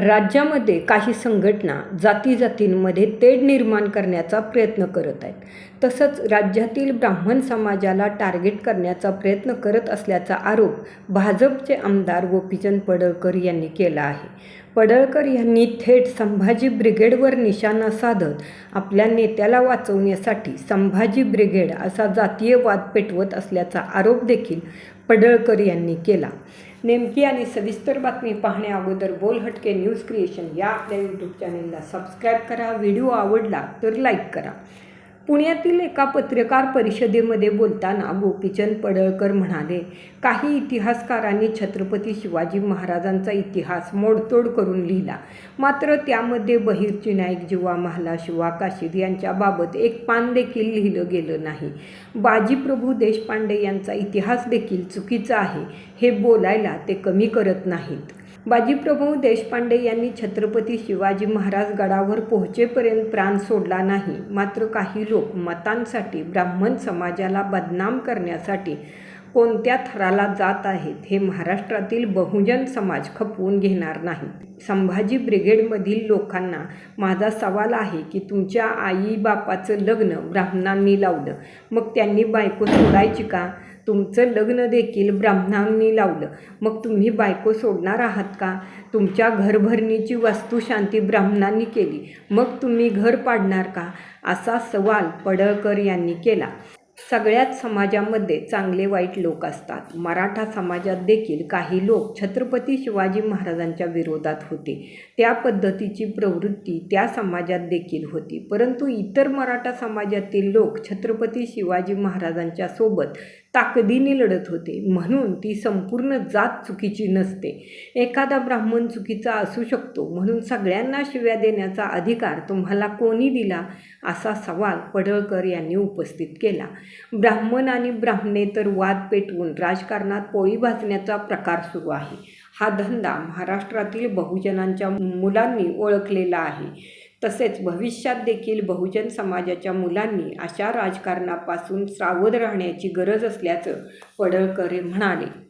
राज्यामध्ये काही संघटना जाती जातींमध्ये तेढ निर्माण करण्याचा प्रयत्न करत आहेत. तसंच राज्यातील ब्राह्मण समाजाला टार्गेट करण्याचा प्रयत्न करत असल्याचा आरोप भाजपचे आमदार गोपीचंद पडळकर यांनी केला आहे. पडळकर यांनी थेट संभाजी ब्रिगेडवर निशाणा साधत आपल्या नेत्याला वाचवण्यासाठी संभाजी ब्रिगेड असा जातीयवाद पेटवत असल्याचा आरोप देखील पडळकर यांनी केला. नेमकी आणि सविस्तर बातमी पाहण्या अगोदर बोलहटके न्यूज क्रिएशन या आपल्या यूट्यूब चॅनेलला सबस्क्राईब करा. व्हिडिओ आवडला तर लाईक करा. पुण्यातील एका पत्रकार परिषदेमध्ये बोलताना गोपीचंद पडळकर म्हणाले काही इतिहासकारांनी छत्रपती शिवाजी महाराजांचा इतिहास मोडतोड करून लिहिला. मात्र त्यामध्ये बहिरची नाईक जिवा महाला शिवा काशीद यांच्याबाबत एक पान देखील लिहिलं गेलं नाही. बाजीप्रभू देशपांडे यांचा इतिहास देखील चुकीचा आहे. हे बोलायला ते कमी करत नाहीत. बाजीप्रभू देशपांडे यांनी छत्रपती शिवाजी महाराज गडावर पोहोचेपर्यंत प्राण सोडला नाही. मात्र काही लोक मतांसाठी ब्राह्मण समाजाला बदनाम करण्यासाठी कोणत्या थराला जात आहेत हे महाराष्ट्रातील बहुजन समाज खपवून घेणार नाही. संभाजी ब्रिगेडमधील लोकांना माझा सवाल आहे की तुमच्या आई बापाचं लग्न ब्राह्मणांनी लावलं. मग त्यांनी बायको सोडायची का? तुमचं लग्न देखील ब्राह्मणांनी लावलं. मग तुम्ही बायको सोडणार आहात का? तुमच्या घरभरणीची वास्तुशांती ब्राह्मणांनी केली. मग तुम्ही घर पाडणार का? असा सवाल पडळकर यांनी केला. सगळ्याच समाजामध्ये चांगले वाईट लोक असतात. मराठा समाजात देखील काही लोक छत्रपती शिवाजी महाराजांच्या विरोधात होते. त्या पद्धतीची प्रवृत्ती त्या समाजात देखील होती. परंतु इतर मराठा समाजातील लोक छत्रपती शिवाजी महाराजांच्या सोबत ताकदीने लढत होते. म्हणून ती संपूर्ण जात चुकीची नसते. एखादा ब्राह्मण चुकीचा असू शकतो. म्हणून सगळ्यांना शिव्या देण्याचा अधिकार तुम्हाला कोणी दिला? असा सवाल पडळकर यांनी उपस्थित केला. ब्राह्मण आणि ब्राह्मणे तर वाद पेटवून राजकारणात पोळी भाजण्याचा प्रकार सुरू आहे. हा धंदा महाराष्ट्रातील बहुजनांच्या मुलांनी ओळखलेला आहे. तसेच भविष्यात देखील बहुजन समाजाच्या मुलांनी अशा राजकारणापासून सावध राहण्याची गरज असल्याचं पडळकर म्हणाले.